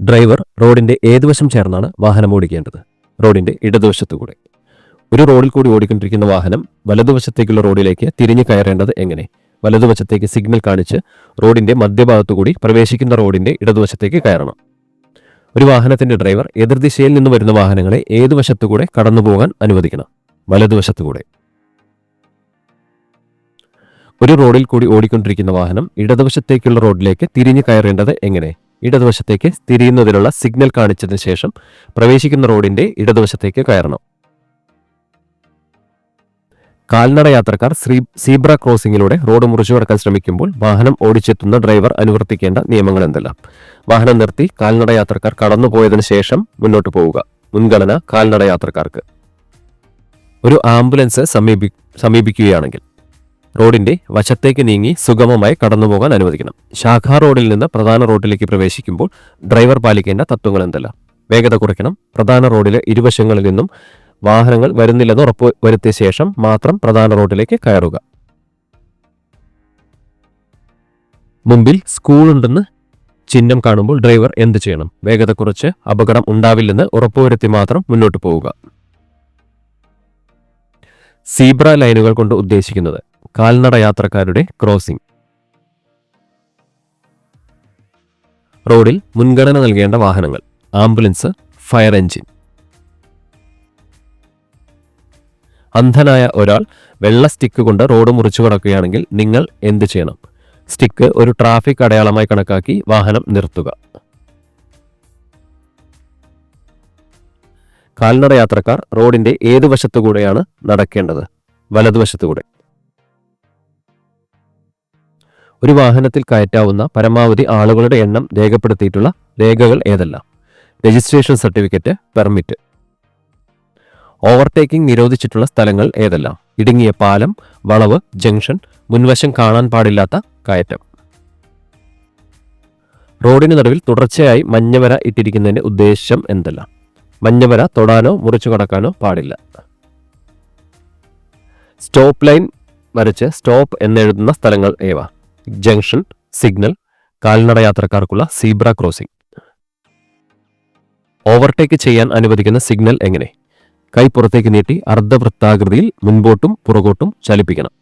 Driver റോഡിന്റെ ഏതുവശം ചേർന്നാണ് വാഹനം ഓടിക്കേണ്ടത്? റോഡിന്റെ ഇടതുവശത്തുകൂടെ. ഒരു റോഡിൽ കൂടി ഓടിക്കൊണ്ടിരിക്കുന്ന വാഹനം വലതുവശത്തേക്കുള്ള റോഡിലേക്ക് തിരിഞ്ഞു കയറേണ്ടത് എങ്ങനെ? വലതുവശത്തേക്ക് സിഗ്നൽ കാണിച്ച് റോഡിന്റെ മധ്യഭാഗത്തുകൂടി പ്രവേശിക്കുന്ന റോഡിന്റെ ഇടതുവശത്തേക്ക് കയറണം. ഒരു വാഹനത്തിന്റെ ഡ്രൈവർ എതിർദിശയിൽ നിന്ന് വരുന്ന വാഹനങ്ങളെ ഏതു വശത്തുകൂടെ കടന്നുപോകാൻ അനുവദിക്കണം? വലതുവശത്തുകൂടെ. ഒരു റോഡിൽ കൂടി ഓടിക്കൊണ്ടിരിക്കുന്ന വാഹനം ഇടതുവശത്തേക്കുള്ള റോഡിലേക്ക് തിരിഞ്ഞു കയറേണ്ടത് എങ്ങനെ? ഇടതുവശത്തേക്ക് തിരിയുന്നതിനുള്ള സിഗ്നൽ കാണിച്ചതിന് ശേഷം പ്രവേശിക്കുന്ന റോഡിന്റെ ഇടതുവശത്തേക്ക് കയറണം. കാൽനട യാത്രക്കാർ ശ്രീ സീബ്ര ക്രോസിംഗിലൂടെ റോഡ് മുറിച്ചു കടക്കാൻ ശ്രമിക്കുമ്പോൾ വാഹനം ഓടിച്ചെത്തുന്ന ഡ്രൈവർ അനുവർത്തിക്കേണ്ട നിയമങ്ങൾ എന്തെല്ലാം വാഹനം നിർത്തി കാൽനട യാത്രക്കാർ കടന്നുപോയതിനു ശേഷം മുന്നോട്ട് പോവുക. മുൻഗണന കാൽനട യാത്രക്കാർക്ക്. ഒരു ആംബുലൻസ് സമീപി സമീപിക്കുകയാണെങ്കിൽ റോഡിന്റെ വശത്തേക്ക് നീങ്ങി സുഗമമായി കടന്നുപോകാൻ അനുവദിക്കണം. ശാഖാ റോഡിൽ നിന്ന് പ്രധാന റോഡിലേക്ക് പ്രവേശിക്കുമ്പോൾ ഡ്രൈവർ പാലിക്കേണ്ട തത്വങ്ങൾ എന്തെല്ലാം? വേഗത കുറയ്ക്കണം. പ്രധാന റോഡിലെ ഇരുവശങ്ങളിൽ നിന്നും വാഹനങ്ങൾ വരുന്നില്ലെന്ന് ഉറപ്പ് വരുത്തിയ ശേഷം മാത്രം പ്രധാന റോഡിലേക്ക് കയറുക. മുമ്പിൽ സ്കൂളുണ്ടെന്ന് ചിഹ്നം കാണുമ്പോൾ ഡ്രൈവർ എന്ത് ചെയ്യണം? വേഗത കുറച്ച് അപകടം ഉണ്ടാവില്ലെന്ന് ഉറപ്പുവരുത്തി മാത്രം മുന്നോട്ട് പോവുക. സീബ്ര ലൈനുകൾ കൊണ്ട് ഉദ്ദേശിക്കുന്നത് കാൽനട യാത്രക്കാരുടെ ക്രോസിംഗ്. റോഡിൽ മുൻഗണന നൽകേണ്ട വാഹനങ്ങൾ. ആംബുലൻസ് ഫയർ എഞ്ചിൻ അന്ധനായ ഒരാൾ വെള്ള സ്റ്റിക്ക് കൊണ്ട് റോഡ് മുറിച്ചു കടക്കുകയാണെങ്കിൽ നിങ്ങൾ എന്ത് ചെയ്യണം? സ്റ്റിക്ക് ഒരു ട്രാഫിക് അടയാളമായി കണക്കാക്കി വാഹനം നിർത്തുക. കാൽനട യാത്രക്കാർ റോഡിന്റെ ഏതു വശത്തുകൂടെയാണ് നടക്കേണ്ടത്? വലതുവശത്തുകൂടെ. ഒരു വാഹനത്തിൽ കയറ്റാവുന്ന പരമാവധി ആളുകളുടെ എണ്ണം രേഖപ്പെടുത്തിയിട്ടുള്ള രേഖകൾ ഏതെല്ലാം? രജിസ്ട്രേഷൻ സർട്ടിഫിക്കറ്റ് പെർമിറ്റ് ഓവർടേക്കിംഗ് നിരോധിച്ചിട്ടുള്ള സ്ഥലങ്ങൾ ഏതെല്ലാം? ഇടുങ്ങിയ പാലം വളവ് ജംഗ്ഷൻ മുൻവശം കാണാൻ പാടില്ലാത്ത കയറ്റം. റോഡിന് നടുവിൽ തുടർച്ചയായി മഞ്ഞവര ഇട്ടിരിക്കുന്നതിന്റെ ഉദ്ദേശം എന്തെല്ലാം? മഞ്ഞവര തൊടാനോ മുറിച്ചു കടക്കാനോ പാടില്ല. സ്റ്റോപ്പ് ലൈൻ വരച്ച് സ്റ്റോപ്പ് എന്നെഴുതുന്ന സ്ഥലങ്ങൾ ഏവ? ജംഗ്ഷൻ സിഗ്നൽ കാൽനട യാത്രക്കാർക്കുള്ള സീബ്ര ക്രോസിംഗ്. ഓവർടേക്ക് ചെയ്യാൻ അനുവദിക്കുന്ന സിഗ്നൽ എങ്ങനെ? കൈ പുറത്തേക്ക് നീട്ടി അർദ്ധവൃത്താകൃതിയിൽ മുൻപോട്ടും പുറകോട്ടും ചലിപ്പിക്കണം.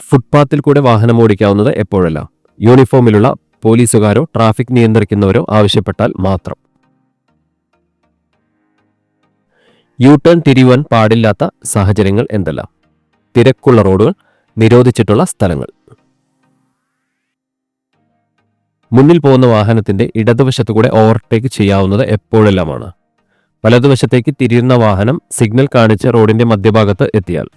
ഫുട്പാത്തിൽ കൂടെ വാഹനം ഓടിക്കാവുന്നത് എപ്പോഴല്ല? യൂണിഫോമിലുള്ള പോലീസുകാരോ ട്രാഫിക് നിയന്ത്രിക്കുന്നവരോ ആവശ്യപ്പെട്ടാൽ മാത്രം. യു ടേൺ തിരിയുവാൻ പാടില്ലാത്ത സാഹചര്യങ്ങൾ എന്തെല്ലാം? തിരക്കുള്ള റോഡുകൾ നിരോധിച്ചിട്ടുള്ള സ്ഥലങ്ങൾ. മുന്നിൽ പോകുന്ന വാഹനത്തിന്റെ ഇടതുവശത്തുകൂടെ ഓവർടേക്ക് ചെയ്യാവുന്നത് എപ്പോഴെല്ലാമാണ്? വലതുവശത്തേക്ക് തിരിയുന്ന വാഹനം സിഗ്നൽ കാണിച്ച് റോഡിന്റെ മധ്യഭാഗത്ത് എത്തിയാൽ.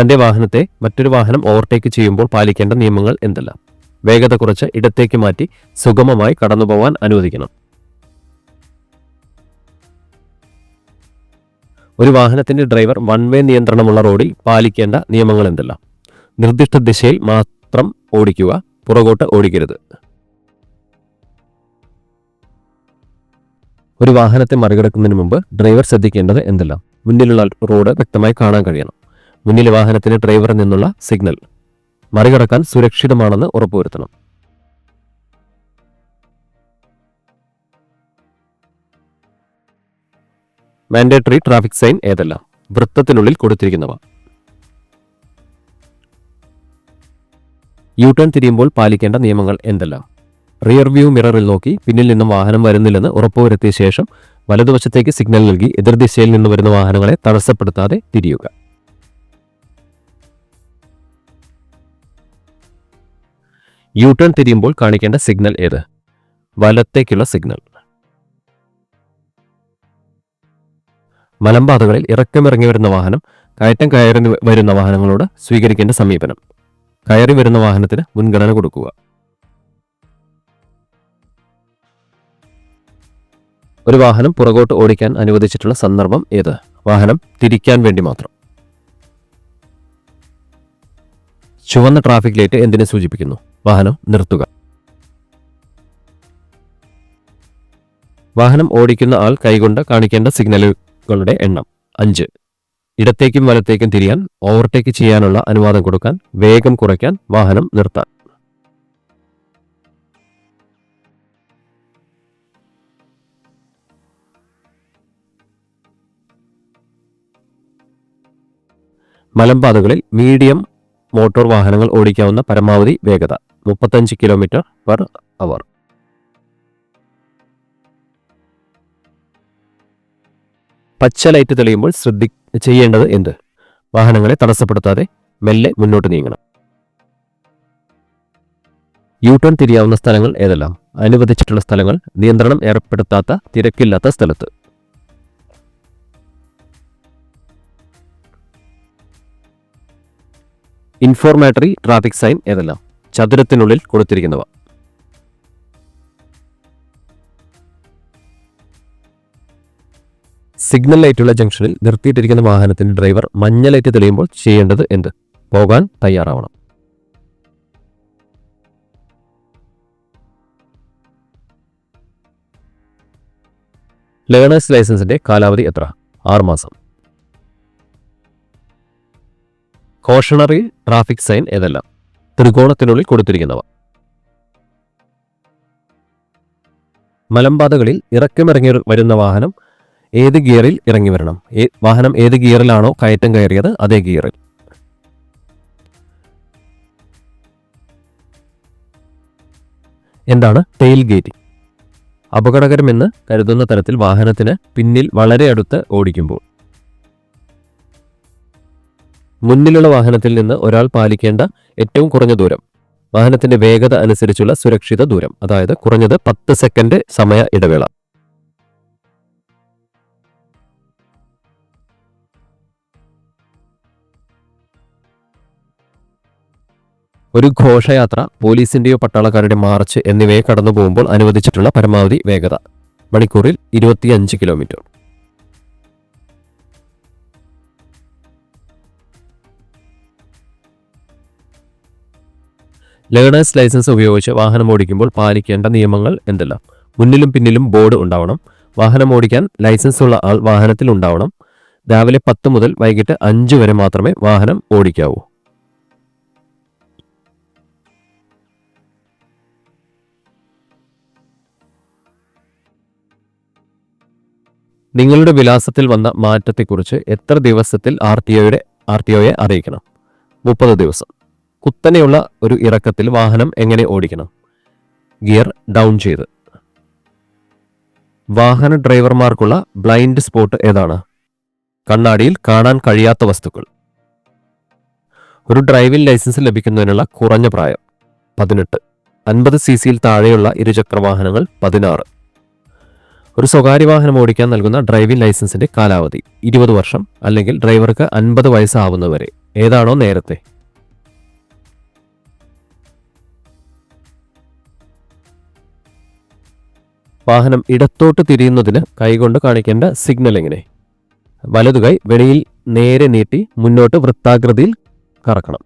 തന്റെ വാഹനത്തെ മറ്റൊരു വാഹനം ഓവർടേക്ക് ചെയ്യുമ്പോൾ പാലിക്കേണ്ട നിയമങ്ങൾ എന്തെല്ലാം? വേഗത കുറച്ച് ഇടത്തേക്ക് മാറ്റി സുഗമമായി കടന്നുപോകാൻ അനുവദിക്കണം. ഒരു വാഹനത്തിന്റെ ഡ്രൈവർ വൺ വേ നിയന്ത്രണമുള്ള റോഡിൽ പാലിക്കേണ്ട നിയമങ്ങൾ എന്തെല്ലാം നിർദ്ദിഷ്ട ദിശയിൽ മാത്രം ഓടിക്കുക പുറകോട്ട് ഓടിക്കരുത്. ഒരു വാഹനത്തെ മറികടക്കുന്നതിന് മുമ്പ് ഡ്രൈവർ ശ്രദ്ധിക്കേണ്ടത് എന്തെല്ലാം? മുന്നിലുള്ള റോഡ് വ്യക്തമായി കാണാൻ കഴിയണം. മുന്നിലെ വാഹനത്തിന് ഡ്രൈവറിൽ നിന്നുള്ള സിഗ്നൽ. മറികടക്കാൻ സുരക്ഷിതമാണെന്ന് ഉറപ്പുവരുത്തണം. മാൻഡേറ്ററി ട്രാഫിക് സൈൻ ഏതെല്ലാം? വൃത്തത്തിനുള്ളിൽ കൊടുത്തിരിക്കുന്നവ. യു ടേൺ തിരിയുമ്പോൾ പാലിക്കേണ്ട നിയമങ്ങൾ എന്തെല്ലാം? റിയർ വ്യൂ മിററിൽ നോക്കി പിന്നിൽ നിന്നും വാഹനം വരുന്നില്ലെന്ന് ഉറപ്പുവരുത്തിയ ശേഷം വലതുവശത്തേക്ക് സിഗ്നൽ നൽകി എതിർദിശയിൽ നിന്ന് വരുന്ന വാഹനങ്ങളെ തടസ്സപ്പെടുത്താതെ തിരിയുക. യു ടേൺ തിരിയുമ്പോൾ കാണിക്കേണ്ട സിഗ്നൽ ഏത്? വലത്തേക്കുള്ള സിഗ്നൽ മലമ്പാതകളിൽ ഇറക്കമിറങ്ങി വരുന്ന വാഹനം കയറ്റം കയറി വരുന്ന വാഹനങ്ങളോട് സ്വീകരിക്കേണ്ട സമീപനം. കയറി വരുന്ന വാഹനത്തിന് മുൻഗണന കൊടുക്കുക. ഒരു വാഹനം പുറകോട്ട് ഓടിക്കാൻ അനുവദിച്ചിട്ടുള്ള സന്ദർഭം ഏത്? വാഹനം തിരിക്കാൻ വേണ്ടി മാത്രം. ചുവന്ന ട്രാഫിക് ലൈറ്റ് എന്തിനെ സൂചിപ്പിക്കുന്നു? വാഹനം നിർത്തുക. വാഹനം ഓടിക്കുന്ന ആൾ കൈകൊണ്ട് കാണിക്കേണ്ട സിഗ്നലുകളുടെ എണ്ണം. അഞ്ച്. ഇടത്തേക്കും വലത്തേക്കും തിരിയാൻ ഓവർടേക്ക് ചെയ്യാനുള്ള അനുവാദം കൊടുക്കാൻ വേഗം കുറയ്ക്കാൻ വാഹനം നിർത്താൻ. മലമ്പാതകളിൽ മീഡിയം മോട്ടോർ വാഹനങ്ങൾ ഓടിക്കാവുന്ന പരമാവധി വേഗത മുപ്പത്തഞ്ച് കിലോമീറ്റർ പെർ അവർ. പച്ച ലൈറ്റ് തെളിയുമ്പോൾ ശ്രദ്ധി ചെയ്യേണ്ടത് എന്ത്? വാഹനങ്ങളെ തടസ്സപ്പെടുത്താതെ മെല്ലെ മുന്നോട്ട് നീങ്ങണം. യു ടേൺ തിരിയാവുന്ന സ്ഥലങ്ങൾ ഏതെല്ലാം? അനുവദിച്ചിട്ടുള്ള സ്ഥലങ്ങൾ നിയന്ത്രണം ഏർപ്പെടുത്താത്ത തിരക്കില്ലാത്ത സ്ഥലത്ത്. ഇൻഫോർമേറ്ററി ട്രാഫിക് സൈൻ ഏതെല്ലാം? ചതുരത്തിനുള്ളിൽ കൊടുത്തിരിക്കുന്നവ. സിഗ്നൽ ലൈറ്റുള്ള ജംഗ്ഷനിൽ നിർത്തിയിട്ടിരിക്കുന്ന വാഹനത്തിന്റെ ഡ്രൈവർ മഞ്ഞ ലൈറ്റ് തെളിയുമ്പോൾ ചെയ്യേണ്ടത് എന്ത്? പോകാൻ തയ്യാറാവണം. ലേണേഴ്സ് ലൈസൻസിന്റെ കാലാവധി എത്ര? ആറ് മാസം. കോഷണറി ട്രാഫിക് സൈൻ ഏതെല്ലാം? ത്രികോണത്തിനുള്ളിൽ കൊടുത്തിരിക്കുന്നവ. മലമ്പാതകളിൽ ഇറക്കമിറങ്ങി വരുന്ന വാഹനം ഏത് ഗിയറിൽ ഇറങ്ങി വരണം? വാഹനം ഏത് ഗിയറിലാണോ കയറ്റം കയറിയത് അതേ ഗിയറിൽ. എന്താണ്? ടെയിൽ ഗേറ്റിംഗ് അപകടകരമെന്ന് കരുതുന്ന തരത്തിൽ വാഹനത്തിന് പിന്നിൽ വളരെ അടുത്ത് ഓടിക്കുമ്പോൾ. മുന്നിലുള്ള വാഹനത്തിൽ നിന്ന് ഒരാൾ പാലിക്കേണ്ട ഏറ്റവും കുറഞ്ഞ ദൂരം. വാഹനത്തിന്റെ വേഗത അനുസരിച്ചുള്ള സുരക്ഷിത ദൂരം. അതായത് കുറഞ്ഞത് പത്ത് സെക്കൻഡ് സമയ ഇടവേള. ഒരു ഘോഷയാത്ര പോലീസിന്റെയോ പട്ടാളക്കാരുടെ മാർച്ച് എന്നിവയെ കടന്നു പോകുമ്പോൾ അനുവദിച്ചിട്ടുള്ള പരമാവധി വേഗത. മണിക്കൂറിൽ ഇരുപത്തിയഞ്ച് കിലോമീറ്റർ. ലേണേഴ്സ് ലൈസൻസ് ഉപയോഗിച്ച് വാഹനം ഓടിക്കുമ്പോൾ പാലിക്കേണ്ട നിയമങ്ങൾ എന്തെല്ലാം? മുന്നിലും പിന്നിലും ബോർഡ് ഉണ്ടാവണം. വാഹനം ഓടിക്കാൻ ലൈസൻസ് ഉള്ള ആൾ വാഹനത്തിൽ ഉണ്ടാവണം. രാവിലെ പത്ത് മുതൽ വൈകിട്ട് അഞ്ച് വരെ മാത്രമേ വാഹനം ഓടിക്കാവൂ. നിങ്ങളുടെ വിലാസത്തിൽ വന്ന മാറ്റത്തെക്കുറിച്ച് എത്ര ദിവസത്തിൽ ആർ ടി ഒയുടെ ആർ ടി ഒയെ അറിയിക്കണം? മുപ്പത് ദിവസം. കുത്തനെയുള്ള ഒരു ഇറക്കത്തിൽ വാഹനം എങ്ങനെ ഓടിക്കണം? ഗിയർ ഡൗൺ ചെയ്ത്. വാഹന ഡ്രൈവർമാർക്കുള്ള ബ്ലൈൻഡ് സ്പോട്ട് ഏതാണ്? കണ്ണാടിയിൽ കാണാൻ കഴിയാത്ത വസ്തുക്കൾ. ഒരു ഡ്രൈവിംഗ് ലൈസൻസ് ലഭിക്കുന്നതിനുള്ള കുറഞ്ഞ പ്രായം പതിനെട്ട്. അൻപത് സി സിയിൽ താഴെയുള്ള ഇരുചക്ര വാഹനങ്ങൾ പതിനാറ്. ഒരു സ്വകാര്യ വാഹനം ഓടിക്കാൻ നൽകുന്ന ഡ്രൈവിംഗ് ലൈസൻസിന്റെ കാലാവധി ഇരുപത് വർഷം അല്ലെങ്കിൽ ഡ്രൈവർക്ക് അൻപത് വയസ്സാവുന്നവരെ. ഏതാണോ നേരത്തെ? വാഹനം ഇടത്തോട്ട് തിരിയുന്നതിന് കൈകൊണ്ട് കാണിക്കേണ്ട സിഗ്നൽ എങ്ങനെ? വലതുകൈ വെളിയിൽ നേരെ നീട്ടി മുന്നോട്ട് വൃത്താകൃതിയിൽ കറക്കണം.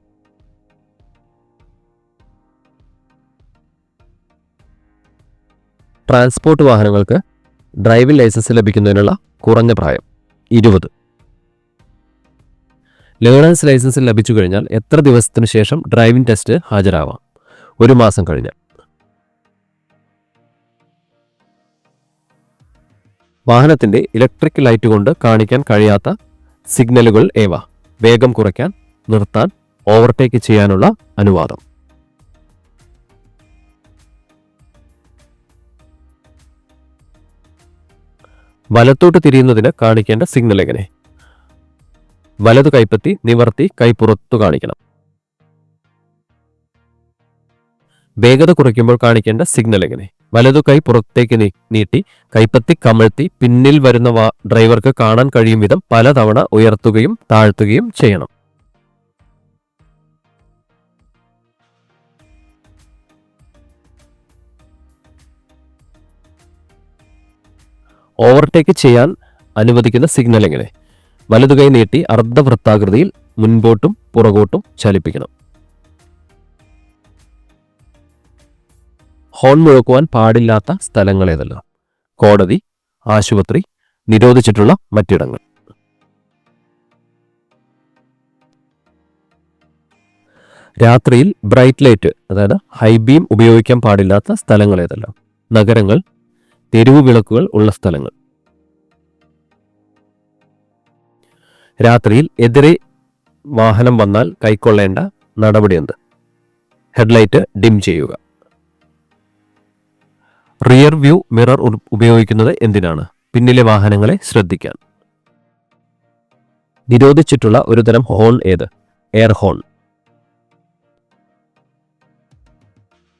ട്രാൻസ്പോർട്ട് വാഹനങ്ങൾക്ക് ഡ്രൈവിംഗ് ലൈസൻസ് ലഭിക്കുന്നതിനുള്ള കുറഞ്ഞ പ്രായം ഇരുപത്. ലേണേഴ്സ് ലൈസൻസ് ലഭിച്ചു കഴിഞ്ഞാൽ എത്ര ദിവസത്തിനു ശേഷം ഡ്രൈവിംഗ് ടെസ്റ്റ് ഹാജരാവാം? ഒരു മാസം കഴിഞ്ഞ് വാഹനത്തിന്റെ ഇലക്ട്രിക് ലൈറ്റ് കൊണ്ട് കാണിക്കാൻ കഴിയാത്ത സിഗ്നലുകൾ ഏവ? വേഗം കുറയ്ക്കാൻ നിർത്താൻ ഓവർടേക്ക് ചെയ്യാനുള്ള അനുവാദം. വലത്തോട്ട് തിരിയുന്നതിന് കാണിക്കേണ്ട സിഗ്നൽ എങ്ങനെ? വലതു കൈപ്പത്തി നിവർത്തി കൈ കാണിക്കണം. വേഗത കുറയ്ക്കുമ്പോൾ കാണിക്കേണ്ട സിഗ്നൽ എങ്ങനെ? വലതു കൈ പുറത്തേക്ക് നീട്ടി കൈപ്പത്തി കമഴ്ത്തി പിന്നിൽ വരുന്ന ഡ്രൈവർക്ക് കാണാൻ കഴിയും വിധം പലതവണ ഉയർത്തുകയും താഴ്ത്തുകയും ചെയ്യണം. ഓവർടേക്ക് ചെയ്യാൻ അനുവദിക്കുന്ന സിഗ്നൽ എങ്ങനെ? വലതുകൈ നീട്ടി അർദ്ധവൃത്താകൃതിയിൽ മുൻപോട്ടും പുറകോട്ടും ചലിപ്പിക്കണം. ഹോൺ മുഴക്കുവാൻ പാടില്ലാത്ത സ്ഥലങ്ങൾ ഏതെല്ലാം? കോടതി ആശുപത്രി നിരോധിച്ചിട്ടുള്ള മറ്റിടങ്ങൾ. രാത്രിയിൽ ബ്രൈറ്റ് ലൈറ്റ് അതായത് ഹൈബീം ഉപയോഗിക്കാൻ പാടില്ലാത്ത സ്ഥലങ്ങൾ ഏതെല്ലാം? നഗരങ്ങൾ തെരുവു വിളക്കുകൾ ഉള്ള സ്ഥലങ്ങൾ. രാത്രിയിൽ എതിരെ വാഹനം വന്നാൽ കൈക്കൊള്ളേണ്ട നടപടിയുണ്ട് ഹെഡ്ലൈറ്റ് ഡിം ചെയ്യുക. റിയർ വ്യൂ മിറർ ഉപയോഗിക്കുന്നത് എന്തിനാണ്? പിന്നിലെ വാഹനങ്ങളെ ശ്രദ്ധിക്കാൻ. നിരോധിച്ചിട്ടുള്ള ഒരു തരം ഹോൺ ഏത്? Air horn.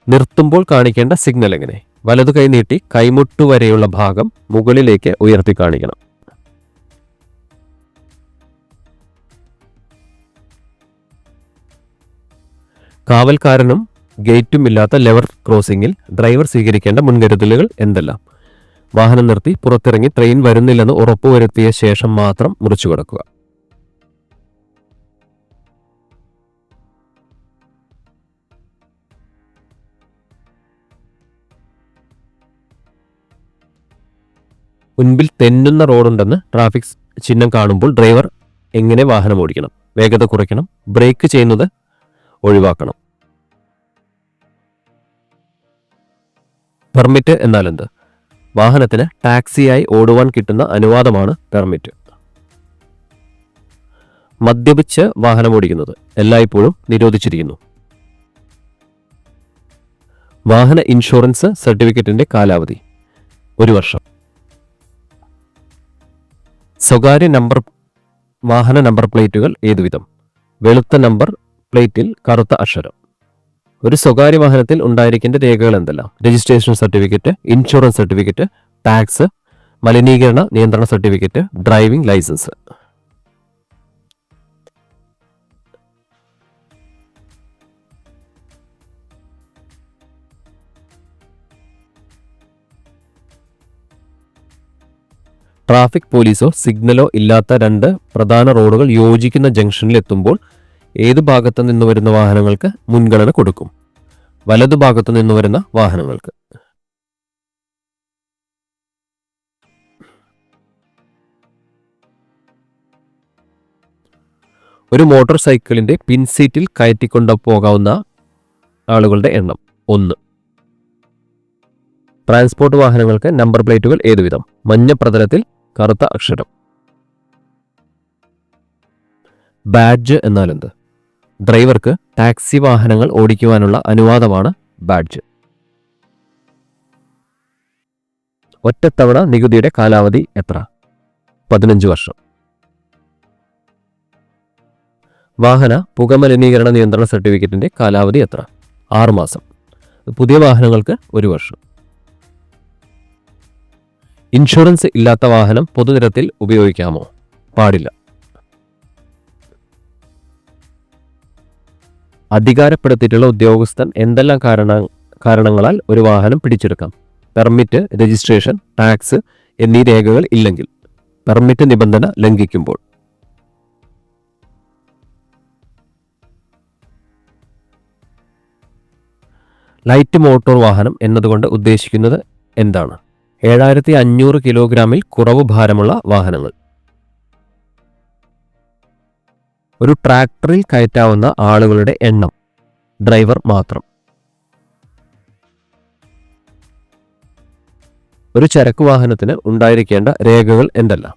നിർത്തുമ്പോൾ കാണിക്കേണ്ട സിഗ്നൽ എങ്ങനെ? വലതു കൈ നീട്ടി കൈമുട്ടു വരെയുള്ള ഭാഗം മുകളിലേക്ക് ഉയർത്തി കാണിക്കണം. കാവൽക്കാരനും ഗേറ്റും ഇല്ലാത്ത ലെവർ ക്രോസിംഗിൽ ഡ്രൈവർ സ്വീകരിക്കേണ്ട മുൻകരുതലുകൾ എന്തെല്ലാം? വാഹനം നിർത്തി പുറത്തിറങ്ങി ട്രെയിൻ വരുന്നില്ലെന്ന് ഉറപ്പുവരുത്തിയ ശേഷം മാത്രം മുറിച്ചു കടക്കുക മുൻപിൽ തെന്നുന്ന റോഡുണ്ടെന്ന് ട്രാഫിക് ചിഹ്നം കാണുമ്പോൾ ഡ്രൈവർ എങ്ങനെ വാഹനം ഓടിക്കണം? വേഗത കുറയ്ക്കണം ബ്രേക്ക് ചെയ്യുന്നത് ഒഴിവാക്കണം. പെർമിറ്റ് എന്നാൽ എന്ത് വാഹനത്തിന് ടാക്സിയായി ഓടുവാൻ കിട്ടുന്ന അനുവാദമാണ് പെർമിറ്റ്. മദ്യപിച്ച് വാഹനം ഓടിക്കുന്നത് എല്ലായ്പ്പോഴും നിരോധിച്ചിരിക്കുന്നു. വാഹന ഇൻഷുറൻസ് സർട്ടിഫിക്കറ്റിന്റെ കാലാവധി ഒരു വർഷം. സ്വകാര്യ നമ്പർ വാഹന നമ്പർ പ്ലേറ്റുകൾ ഏതുവിധം? വെളുത്ത നമ്പർ പ്ലേറ്റിൽ കറുത്ത അക്ഷരം. ഒരു സ്വകാര്യ വാഹനത്തിൽ ഉണ്ടായിരിക്കേണ്ട രേഖകൾ എന്തെല്ലാം? Registration certificate insurance certificate tax മലിനീകരണ നിയന്ത്രണ സർട്ടിഫിക്കറ്റ് ഡ്രൈവിംഗ് ലൈസൻസ്. ട്രാഫിക് പോലീസോ സിഗ്നലോ ഇല്ലാത്ത രണ്ട് പ്രധാന റോഡുകൾ യോജിക്കുന്ന ജംഗ്ഷനിൽ എത്തുമ്പോൾ ഏത് ഭാഗത്തു നിന്ന് വരുന്ന വാഹനങ്ങൾക്ക് മുൻഗണന കൊടുക്കും? വലതു ഭാഗത്തു നിന്ന് വരുന്ന വാഹനങ്ങൾക്ക്. ഒരു മോട്ടോർ സൈക്കിളിന്റെ പിൻസീറ്റിൽ കയറ്റിക്കൊണ്ടു പോകാവുന്ന ആളുകളുടെ എണ്ണം ഒന്ന്. ട്രാൻസ്പോർട്ട് വാഹനങ്ങൾക്ക് നമ്പർ പ്ലേറ്റുകൾ ഏതുവിധം? മഞ്ഞ പ്രതലത്തിൽ കറുത്ത അക്ഷരം. ബാഡ്ജ് എന്നാൽ എന്ത് ഡ്രൈവർക്ക് ടാക്സി വാഹനങ്ങൾ ഓടിക്കുവാനുള്ള അനുവാദമാണ് ബാഡ്ജ്. ഒറ്റത്തവണ നികുതിയുടെ കാലാവധി എത്ര? പതിനഞ്ച് വർഷം. വാഹന പുകമലിനീകരണ നിയന്ത്രണ സർട്ടിഫിക്കറ്റിന്റെ കാലാവധി എത്ര? ആറുമാസം പുതിയ വാഹനങ്ങൾക്ക് ഒരു വർഷം. ഇൻഷുറൻസ് ഇല്ലാത്ത വാഹനം പൊതുനിരത്തിൽ ഉപയോഗിക്കാമോ? പാടില്ല. അധികാരപ്പെടുത്തിയിട്ടുള്ള ഉദ്യോഗസ്ഥൻ എന്തെല്ലാം കാരണ കാരണങ്ങളാൽ ഒരു വാഹനം പിടിച്ചെടുക്കാം? പെർമിറ്റ് രജിസ്ട്രേഷൻ ടാക്സ് എന്നീ രേഖകൾ ഇല്ലെങ്കിൽ. പെർമിറ്റ് നിബന്ധന ലംഘിക്കുമ്പോൾ. ലൈറ്റ് മോട്ടോർ വാഹനം എന്നതുകൊണ്ട് ഉദ്ദേശിക്കുന്നത് എന്താണ്? ഏഴായിരത്തി അഞ്ഞൂറ് കിലോഗ്രാമിൽ കുറവ് ഭാരമുള്ള വാഹനങ്ങൾ. ഒരു ട്രാക്ടറിൽ കയറ്റാവുന്ന ആളുകളുടെ എണ്ണം. ഡ്രൈവർ മാത്രം. ഒരു ചരക്ക് വാഹനത്തിന് ഉണ്ടായിരിക്കേണ്ട രേഖകൾ എന്തെല്ലാം?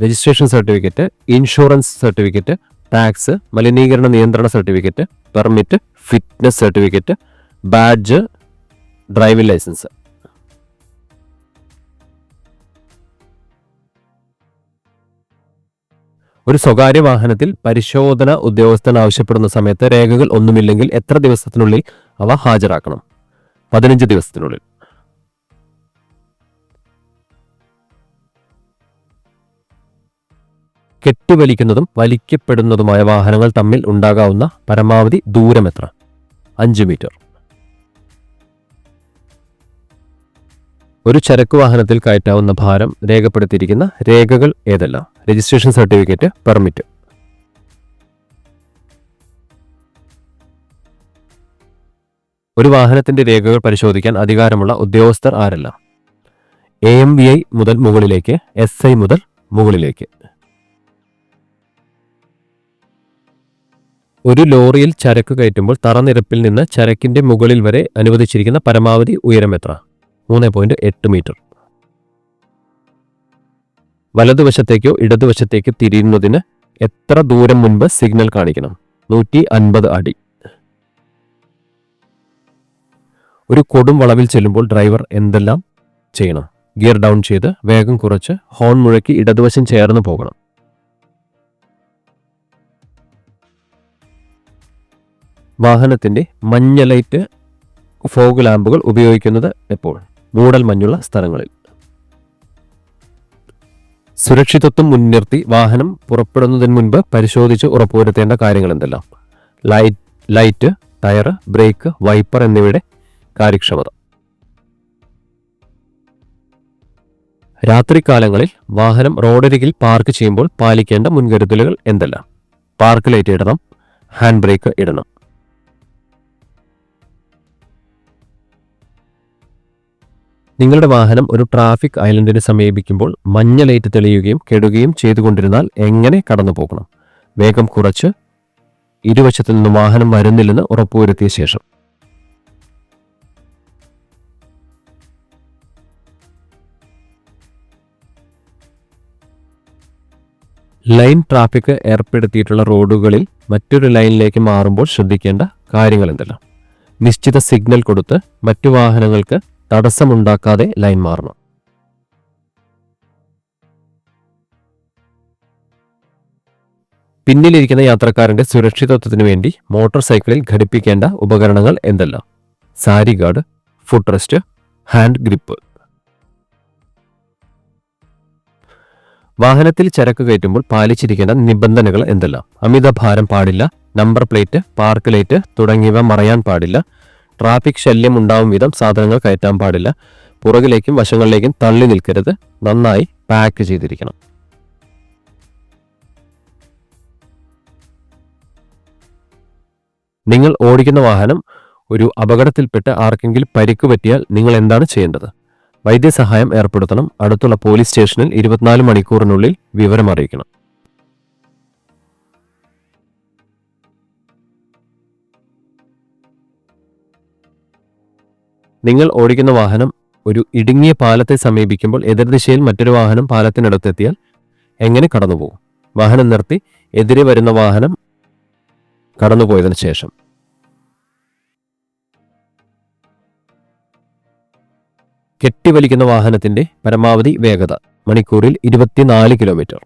Registration certificate insurance certificate tax മലിനീകരണ നിയന്ത്രണ certificate permit fitness certificate badge driving licence. ഒരു സ്വകാര്യ വാഹനത്തിൽ പരിശോധന ഉദ്യോഗസ്ഥൻ ആവശ്യപ്പെടുന്ന സമയത്ത് രേഖകൾ ഒന്നുമില്ലെങ്കിൽ എത്ര ദിവസത്തിനുള്ളിൽ അവ ഹാജരാക്കണം? പതിനഞ്ച് ദിവസത്തിനുള്ളിൽ. കെട്ടിവലിക്കുന്നതും വലിക്കപ്പെടുന്നതുമായ വാഹനങ്ങൾ തമ്മിൽ ഉണ്ടാകാവുന്ന പരമാവധി ദൂരം എത്ര? അഞ്ച് മീറ്റർ. ഒരു ചരക്ക് വാഹനത്തിൽ കയറ്റാവുന്ന ഭാരം രേഖപ്പെടുത്തിയിരിക്കുന്ന രേഖകൾ ഏതെല്ലാം? രജിസ്ട്രേഷൻ സർട്ടിഫിക്കറ്റ് പെർമിറ്റ് ഒരു വാഹനത്തിന്റെ രേഖകൾ പരിശോധിക്കാൻ അധികാരമുള്ള ഉദ്യോഗസ്ഥർ ആരെല്ലാം? എ എം വി ഐ മുതൽ മുകളിലേക്ക് എസ് ഐ മുതൽ മുകളിലേക്ക്. ഒരു ലോറിയിൽ ചരക്ക് കയറ്റുമ്പോൾ തറനിരപ്പിൽ നിന്ന് ചരക്കിന്റെ മുകളിൽ വരെ അനുവദിച്ചിരിക്കുന്ന പരമാവധി ഉയരം എത്ര? മൂന്ന് പോയിന്റ് എട്ട് മീറ്റർ. വലതുവശത്തേക്കോ ഇടതുവശത്തേക്കോ തിരിയുന്നതിന് എത്ര ദൂരം മുൻപ് സിഗ്നൽ കാണിക്കണം? നൂറ്റി അൻപത് അടി. ഒരു കൊടും വളവിൽ ചെല്ലുമ്പോൾ ഡ്രൈവർ എന്തെല്ലാം ചെയ്യണം? ഗിയർ ഡൗൺ ചെയ്ത് വേഗം കുറച്ച് ഹോൺ മുഴക്കി ഇടതുവശം ചേർന്ന് പോകണം. വാഹനത്തിന്റെ മഞ്ഞ ലൈറ്റ് ഫോഗ് ലാമ്പുകൾ ഉപയോഗിക്കുന്നത് എപ്പോൾ? മൂടൽ മഞ്ഞുള്ള സ്ഥലങ്ങളിൽ. സുരക്ഷിതത്വം മുൻനിർത്തി വാഹനം പുറപ്പെടുന്നതിന് മുൻപ് പരിശോധിച്ച് ഉറപ്പുവരുത്തേണ്ട കാര്യങ്ങൾ എന്തെല്ലാം light light tyre brake wiper എന്നിവയുടെ കാര്യക്ഷമത. രാത്രികാലങ്ങളിൽ വാഹനം റോഡരികിൽ പാർക്ക് ചെയ്യുമ്പോൾ പാലിക്കേണ്ട മുൻകരുതലുകൾ എന്തെല്ലാം? പാർക്ക് ലൈറ്റ് ഇടണം ഹാൻഡ് ബ്രേക്ക് ഇടണം. നിങ്ങളുടെ വാഹനം ഒരു ട്രാഫിക് ഐലൻഡിനെ സമീപിക്കുമ്പോൾ മഞ്ഞ ലൈറ്റ് തെളിയുകയും കെടുകയും ചെയ്തുകൊണ്ടിരുന്നാൽ എങ്ങനെ കടന്നു പോകണം? വേഗം കുറച്ച് ഇരുവശത്തു നിന്നും വാഹനം വരുന്നില്ലെന്ന് ഉറപ്പുവരുത്തിയ ശേഷം. ലൈൻ ട്രാഫിക് ഏർപ്പെടുത്തിയിട്ടുള്ള റോഡുകളിൽ മറ്റൊരു ലൈനിലേക്ക് മാറുമ്പോൾ ശ്രദ്ധിക്കേണ്ട കാര്യങ്ങൾ എന്തെല്ലാം? നിശ്ചിത സിഗ്നൽ കൊടുത്ത് മറ്റു വാഹനങ്ങൾക്ക് തടസ്സമുണ്ടാക്കാതെ ലൈൻ മാറണം. പിന്നിലിരിക്കുന്ന യാത്രക്കാരന്റെ സുരക്ഷിതത്വത്തിനു വേണ്ടി മോട്ടോർ സൈക്കിളിൽ ഘടിപ്പിക്കേണ്ട ഉപകരണങ്ങൾ എന്തെല്ലാം? Sari guard foot rest hand grip. വാഹനത്തിൽ ചരക്ക് കയറ്റുമ്പോൾ പാലിച്ചിരിക്കേണ്ട നിബന്ധനകൾ എന്തെല്ലാം? അമിത ഭാരം പാടില്ല നമ്പർ പ്ലേറ്റ് പാർക്ക് ലൈറ്റ് തുടങ്ങിയവ മറയാൻ പാടില്ല ട്രാഫിക് ശല്യം ഉണ്ടാവും വിധം സാധനങ്ങൾ കയറ്റാൻ പാടില്ല. പുറകിലേക്കും വശങ്ങളിലേക്കും തള്ളി നിൽക്കരുത്. നന്നായി പാക്ക് ചെയ്തിരിക്കണം. നിങ്ങൾ ഓടിക്കുന്ന വാഹനം ഒരു അപകടത്തിൽപ്പെട്ട് ആർക്കെങ്കിലും പരിക്ക് പറ്റിയാൽ നിങ്ങൾ എന്താണ് ചെയ്യേണ്ടത്? വൈദ്യസഹായം ഏർപ്പെടുത്തണം. അടുത്തുള്ള പോലീസ് സ്റ്റേഷനിൽ ഇരുപത്തിനാല് മണിക്കൂറിനുള്ളിൽ വിവരം അറിയിക്കണം. നിങ്ങൾ ഓടിക്കുന്ന വാഹനം ഒരു ഇടുങ്ങിയ പാലത്തെ സമീപിക്കുമ്പോൾ എതിർദിശയിൽ മറ്റൊരു വാഹനം പാലത്തിനടുത്തെത്തിയാൽ എങ്ങനെ കടന്നുപോകും? വാഹനം നിർത്തി എതിരെ വരുന്ന വാഹനം കടന്നുപോയതിനു ശേഷം. കെട്ടിവലിക്കുന്ന വാഹനത്തിന്റെ പരമാവധി വേഗത മണിക്കൂറിൽ ഇരുപത്തിനാല് കിലോമീറ്റർ.